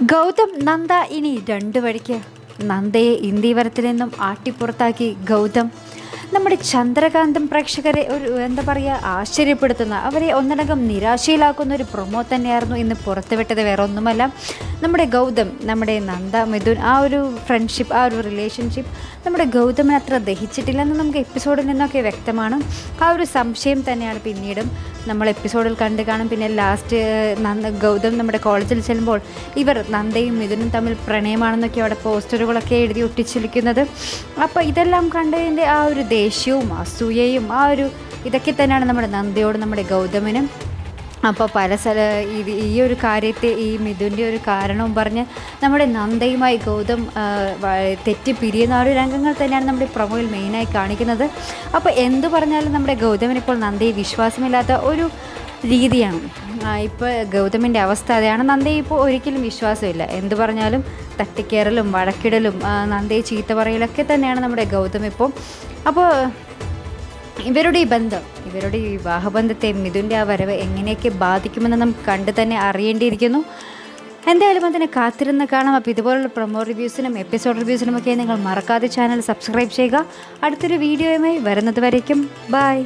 ഗൗതം നന്ദ ഇനി രണ്ടു വഴിക്ക്. നന്ദയെ ഇന്ദീവരത്തിൽ നിന്നും ആട്ടിപ്പുറത്താക്കി ഗൗതം. നമ്മുടെ ചന്ദ്രകാന്തം പ്രേക്ഷകരെ ഒരു എന്താ പറയുക ആശ്ചര്യപ്പെടുത്തുന്ന അവരെ ഒന്നടങ്കം നിരാശയിലാക്കുന്ന ഒരു പ്രൊമോ തന്നെയായിരുന്നു ഇന്ന് പുറത്തുവിട്ടത്. വേറെ ഒന്നുമല്ല നമ്മുടെ ഗൗതം നമ്മുടെ നന്ദ മിഥുൻ ആ ഒരു ഫ്രണ്ട്ഷിപ്പ് ആ ഒരു റിലേഷൻഷിപ്പ് നമ്മുടെ ഗൗതമിന് അത്ര ദഹിച്ചിട്ടില്ലെന്ന് നമുക്ക് എപ്പിസോഡിൽ നിന്നൊക്കെ വ്യക്തമാണ്. ആ ഒരു സംശയം തന്നെയാണ് പിന്നീടും നമ്മൾ എപ്പിസോഡിൽ കണ്ട് കാണും. പിന്നെ ലാസ്റ്റ് നന്ദ ഗൗതം നമ്മുടെ കോളേജിൽ ചെല്ലുമ്പോൾ ഇവർ നന്ദയും മിഥുനും തമ്മിൽ പ്രണയമാണെന്നൊക്കെ അവിടെ പോസ്റ്ററുകളൊക്കെ എഴുതി ഒട്ടിച്ചിരിക്കുന്നത്. അപ്പോൾ ഇതെല്ലാം കണ്ടതിന്റെ ആ ഒരു ദേഷ്യവും അസൂയയും ആ ഒരു ഇതൊക്കെ തന്നെയാണ് നമ്മുടെ നന്ദയോട് നമ്മുടെ ഗൗതമനും. അപ്പോൾ പല സ്ഥല ഇത് ഈ ഒരു കാര്യത്തെ ഈ മിഥുന്റെ ഒരു കാരണവും പറഞ്ഞ് നമ്മുടെ നന്ദയുമായി ഗൗതം തെറ്റിപ്പിരിയുന്ന തെറ്റി പിരിയുന്ന ആ ഒരു രംഗങ്ങൾ തന്നെയാണ് നമ്മുടെ പ്രൊമോയിൽ മെയിനായി കാണിക്കുന്നത്. അപ്പോൾ എന്തു പറഞ്ഞാലും നമ്മുടെ ഗൗതമൻ ഇപ്പോൾ നന്ദയെ വിശ്വാസമില്ലാത്ത ഒരു രീതിയാണ്. ഇപ്പോൾ ഗൗതമിന്റെ അവസ്ഥ അതാണ്. നന്ദയെ ഇപ്പോൾ ഒരിക്കലും വിശ്വാസമില്ല. എന്ത് പറഞ്ഞാലും തട്ടിക്കേറലും വഴക്കിടലും നന്ദയെ ചീത്ത പറയലൊക്കെ തന്നെയാണ് നമ്മുടെ ഗൗതം ഇപ്പോൾ അപ്പോൾ ഇവരുടെ ഈ ബന്ധം ഇവരുടെ ഈ വിവാഹബന്ധത്തെ മിഥുന്റെ ആ വരവ് എങ്ങനെയൊക്കെ ബാധിക്കുമെന്ന് നമുക്ക് കണ്ടു തന്നെ അറിയേണ്ടിയിരിക്കുന്നു. എന്തായാലും അതിനെ കാത്തിരുന്ന് കാണാം. അപ്പോൾ ഇതുപോലുള്ള പ്രൊമോ റിവ്യൂസിനും എപ്പിസോഡ് റിവ്യൂസിനുമൊക്കെ നിങ്ങൾ മറക്കാതെ ചാനൽ സബ്സ്ക്രൈബ് ചെയ്യുക. അടുത്തൊരു വീഡിയോയുമായി വരുന്നത് വരയ്ക്കും ബൈ